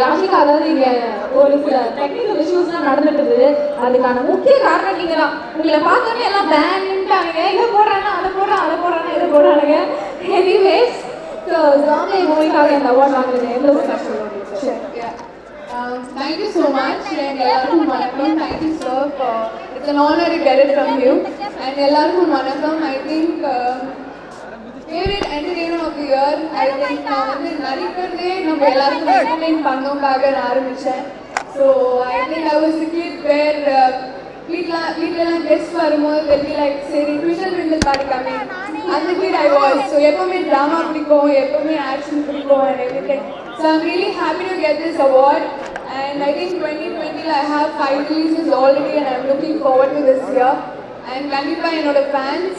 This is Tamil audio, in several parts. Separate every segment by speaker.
Speaker 1: யாஷிகா அதாவது இங்க ஒரு சில டெக்னிக்கல் இஷ்யூஸ்லாம் நடந்துட்டு இருக்குது அதுக்கான முக்கிய காரணம் நீங்க தான் உங்களை பார்த்தோன்னே எல்லாம் பேன்ட்டானுங்க இதை போடுறாங்க அதை போடுறான் அதை போடுறாங்க இதை போடுறானுங்க. எனிவேஸ் ஸோ ஜாம்பே மூவிக்காக இந்த அவார்ட் வாங்குறது எந்த ஒரு கஷ்டம்
Speaker 2: um, thank you so much. And எல்லாருக்கும் வணக்கம். Thank you sir for it's an honor to get it from you. And எல்லாருக்கும் வணக்கம். I think uh, year I think நான் வந்து நடிக்கிறதே நம்ம எல்லாருக்கும் entertain பண்ணோக்காக நான் I think I was the kid where uh, வீட்ல வீட்லலாம் கெஸ்ட் வரும்போது வெளியே லைக் சரி ட்விஷன் விண்டல் பாருக்காமே அந்த kid I was so எப்பவுமே ட்ராமா பிடிக்கும் எப்பவுமே ஆக்ஷன் பிடிக்கும் and everything so I'm really happy to get this award and I think 2020 I have five releases already and I'm looking forward to this year and கண்டிப்பா என்னோட fans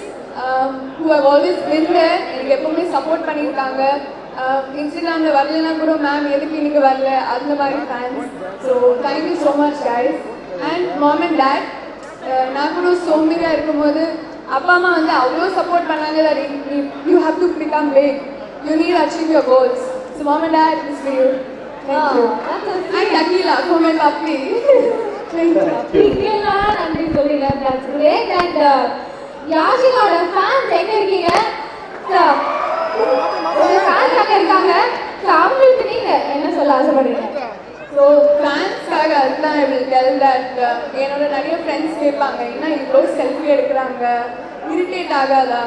Speaker 2: who have always been there எனக்கு எப்பவுமே சப்போர்ட் பண்ணியிருக்காங்க. இன்ஸ்டாகிராம்ல வரலனா கூட மேம் எதுக்கு இன்னைக்கு வரல? அந்த மாதிரி fans so thank you so much guys and mom and dad நான் கூட சோம்பேறியாக இருக்கும்போது அப்பா அம்மா வந்து அவ்வளோ சப்போர்ட் பண்ணாங்க that you have to become big. You need achieve your goals so mom and dad is for you. Thank you. And Akila, for my puppy. Thank you.
Speaker 1: டீட்டெயிலாக நன்றி அண்ட் யாஷிகாவோட ஃபேன்ஸ் எங்க இருக்கீங்க So, உங்க ஃபேன்ஸ் அங்க இருக்காங்க So, அவங்களுக்கு நீங்க என்ன
Speaker 2: ஸோ ஃபேன்ஸ்க்காக அதுதான் ஐ வில் டெல் தட் என்னோட நிறைய ஃப்ரெண்ட்ஸ் கேட்பாங்க என்ன இவ்வளோ செல்ஃபி எடுக்கிறாங்க? இரிட்டேட் ஆகாதா?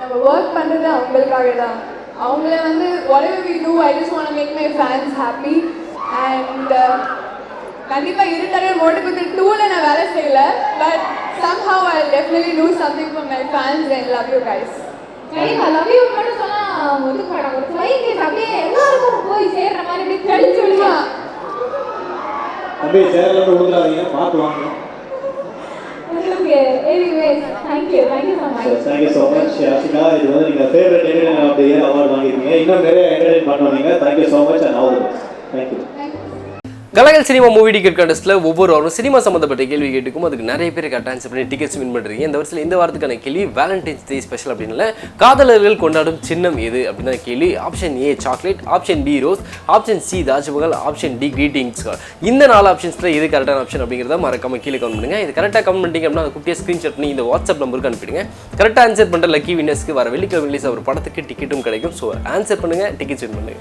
Speaker 2: நம்ம ஒர்க் பண்ணுறது அவங்களுக்காக தான் அவங்கள வந்து whatever we do I just want to my fans happy and கண்டிப்பாக uh, மோட்டு டூல நான் வேலை செய்யல. But some I'll I do something something my my fans love you guys.
Speaker 1: கண்டிப்பா லவ் யூ மட்டும் சொன்னால் ஒதுக்க மாட்டாங்க ஒரு ஃபைவ் கேஸ் அப்படியே எல்லாருக்கும் போய் சேர்ற மாதிரி அப்படியே
Speaker 3: சேர்ல இருந்து ஊதுறாதீங்க பார்த்து வாங்க.
Speaker 1: Okay anyways thank you so much
Speaker 3: Yashika இது வந்து நீங்கள் favourite entertainer of the year award வாங்கியிருக்கீங்க. இன்னும் நிறைய என்டர்டைன் பண்ணுவீங்க thank you so much and all the best thank you
Speaker 4: Kalakal cinema movie ticket கண்டஸ்ட்டில் ஒவ்வொரு வாரம் சினிமா சம்மந்தப்பட்ட கேள்வி கேட்டுக்கும் அதுக்கு நிறைய பேர் கரெக்டாக ஆன்சர் பண்ணி டிக்கெட்ஸ் வின் பண்ணுறீங்க இந்த வருஷத்தில் இந்த வாரத்துக்கான கேள்வி வேலண்டைன்ஸ் டே ஸ்பெஷல் அப்படின்னு காதலர்கள் கொண்டாடும் சின்னம் எது அப்படின்னா கேள்வி option A chocolate option B rose option C Taj Mahal option D greetings இந்த நாலு ஆப்ஷன்ஸில் எது கரெக்டான ஆப்ஷன் அப்படிங்கிறத மறக்காம கீழே கமெண்ட் பண்ணுங்க. இது கரெக்டாக கமெண்ட் பண்ணிட்டீங்க அப்படின்னா அதை குட்டியாக ஸ்க்ரீன்ஷாட் பண்ணி இந்த வாட்ஸ்அப் நம்பருக்கு அனுப்பிடுங்க. கரெக்டாக ஆன்சர் பண்ணுற லக்கி வின்னர்ஸ்க்கு வர வெள்ளிக்கிழமை ரிலீஸ் ஒரு படத்துக்கு டிக்கெட்டும் கிடைக்கும். ஸோ ஆன்சர் பண்ணுங்கள் டிக்கெட்ஸ் வின் பண்ணுங்க.